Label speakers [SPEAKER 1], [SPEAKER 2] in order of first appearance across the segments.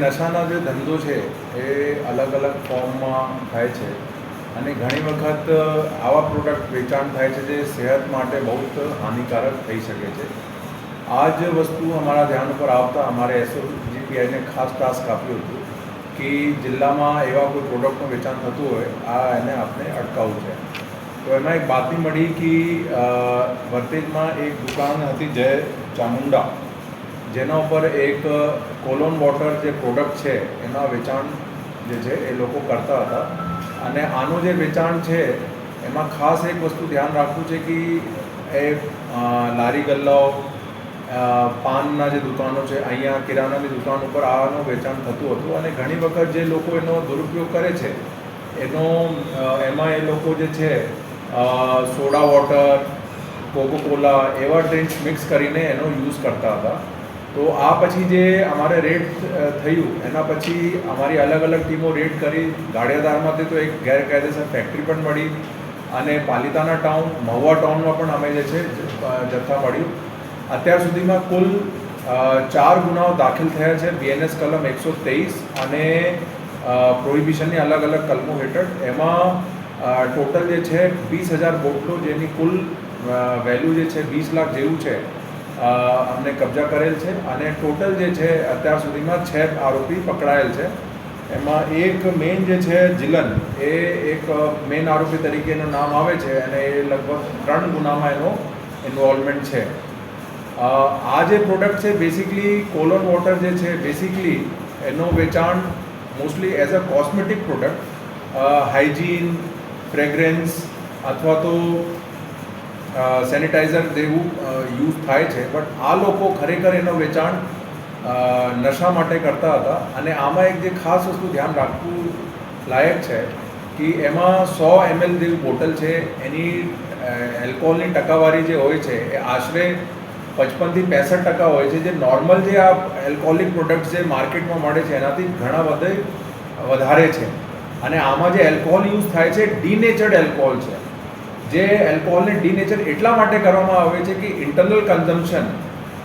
[SPEAKER 1] નશાનો જે ધંધો છે, એ અલગ અલગ ફોર્મમાં થાય છે. અને ઘણી વખત આવા પ્રોડક્ટ વેચાણ થાય છે જે સેહત માટે બહુ જ હાનિકારક થઈ શકે છે. આ જ વસ્તુ અમારા ધ્યાન ઉપર આવતા અમારે એસઓજીપીઆઈને ખાસ ટાસ્ક આપ્યું હતું કે જિલ્લામાં એવા કોઈ પ્રોડક્ટનું વેચાણ થતું હોય, આ એને આપણે અટકાવવું છે. તો એમાં એક બાતમી મળી કે વર્તેજમાં એક દુકાન હતી જય ચામુંડા. જેના ઉપર એક કોલોન વોટર જે પ્રોડક્ટ છે, એના વેચાણ જે છે, એ લોકો કરતા હતા. અને આનું જે વેચાણ છે, એમાં ખાસ એક વસ્તુ ધ્યાન રાખવું છે કે એ લારી ગલ્લાઓ પાનના જે દુકાનો છે, અહીંયા કિરાણાની દુકાન ઉપર આનું વેચાણ થતું હતું. અને ઘણી વખત જે લોકો એનો દુરુપયોગ કરે છે, એનો એમાં એ લોકો જે છે સોડા વોટર, કોકો કોલા એવા ડ્રિંક્સ મિક્સ કરીને એનો યુઝ કરતા હતા. તો આ પછી જે અમારે રેડ થયું, એના પછી અમારી અલગ અલગ ટીમો રેડ કરી. ગાડિયાદારમાંથી તો એક ગેરકાયદેસર ફેક્ટરી પણ મળી અને પાલિતાના ટાઉન મહુવા ટાઉનમાં પણ અમે જે છે જથ્થા મળ્યું. અત્યાર સુધીમાં કુલ ચાર ગુનાઓ દાખલ થયા છે. બીએનએસ કલમ એકસો તેવીસ અને પ્રોહિબિશનની અલગ અલગ કલમો હેઠળ. એમાં ટોટલ જે છે, વીસ હજાર બોટલો જેની કુલ વેલ્યુ જે છે, વીસ લાખ જેવું છે. અમને કબજા કરેલ છે અને ટોટલ જે છે અત્યાર સુધીમાં છ આરોપી પકડાયેલ છે. એમાં એક મેઇન જે છે જિલન એ એક મેઇન આરોપી તરીકે એનું નામ આવે છે અને એ લગભગ ત્રણ ગુનામાં એનો ઇન્વોલ્વમેન્ટ છે. આ જે પ્રોડક્ટ છે બેસિકલી કોલોન વોટર જે છે બેસિકલી એનું વેચાણ mostly as a cosmetic product hygiene fragrance અથવા તો સેનિટાઈઝર જેવું યુઝ થાય છે. બટ આ લોકો ખરેખર એનું વેચાણ નશા માટે કરતા હતા. અને આમાં એક જે ખાસ વસ્તુ ધ્યાન રાખવું લાયક છે કે એમાં સો એમએલ જેવી બોટલ છે. એની એલ્કોહોલની ટકાવારી જે હોય છે, એ આશરે પચપનથી પેંસઠ ટકા હોય છે. જે નોર્મલ જે આ એલ્કોહોલિક પ્રોડક્ટ્સ જે માર્કેટમાં મળે છે, એનાથી ઘણા વધે વધારે છે. અને આમાં જે એલ્કોહોલ યુઝ થાય છે ડીનેચર્ડ એલ્કોહોલ છે. જે એલ્કોહોલને ડીનેચર એટલા માટે કરવામાં આવે છે કે ઇન્ટરનલ કન્ઝમ્પશન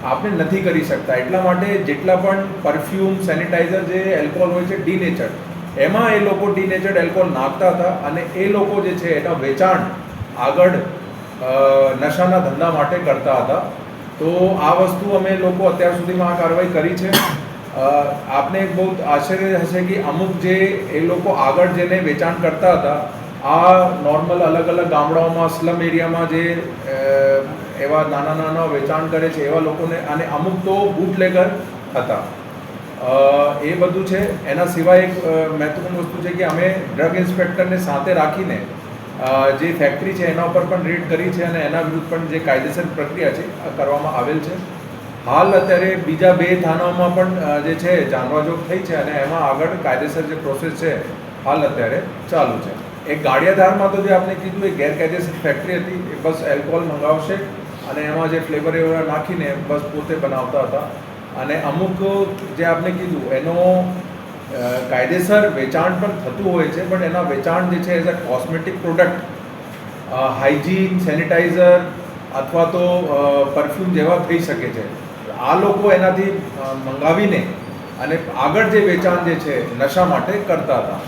[SPEAKER 1] આપણે નથી કરી શકતા. એટલા માટે જેટલા પણ પરફ્યુમ સેનિટાઈઝર જે એલ્કોહોલ હોય છે ડીનેચર એમાં એ લોકો ડીનેચર્ડ એલ્કોહોલ નાખતા હતા અને એ લોકો જે છે એના વેચાણ આગળ નશાના ધંધા માટે કરતા હતા. તો આ વસ્તુ અમે લોકો અત્યાર સુધીમાં આ કાર્યવાહી કરી છે. આપને બહુ આશ્ચર્ય હશે કે અમુક જે એ લોકો આગળ જેને વેચાણ કરતા હતા આ નોર્મલ અલગ અલગ ગામડાઓમાં સ્લમ એરિયામાં જે એવા નાના નાના વેચાણ કરે છે, એવા લોકોને અને અમુક તો બૂટલેગર હતા. એ બધું છે. એના સિવાય એક મહત્વપૂર્ણ વસ્તુ છે કે અમે ડ્રગ ઇન્સ્પેક્ટરને સાથે રાખીને જે ફેક્ટરી છે એના ઉપર પણ રેડ કરી છે અને એના વિરુદ્ધ પણ જે કાયદેસર પ્રક્રિયા છે કરવામાં આવેલ છે. હાલ અત્યારે બીજા બે થાનાઓમાં પણ જે છે જાનવાજોગ થઈ છે અને એમાં આગળ કાયદેસર જે પ્રોસેસ છે, હાલ અત્યારે ચાલુ છે. એક ગાડિયાધારમાં તો જે આપણે કીધું એ ગેરકાયદેસર ફેક્ટરી હતી, એ બસ એલ્કોહોલ મંગાવશે અને એમાં જે ફ્લેવર એવડા નાખીને બસ પોતે બનાવતા હતા. અને અમુક જે આપણે કીધું, એનો કાયદેસર વેચાણ પણ થતું હોય છે, પણ એના વેચાણ જે છે as a cosmetic product hygiene sanitiser અથવા તો પરફ્યુમ જેવા થઈ શકે છે. આ લોકો એનાથી મંગાવીને અને આગળ જે વેચાણ જે છે, નશા માટે કરતા હતા.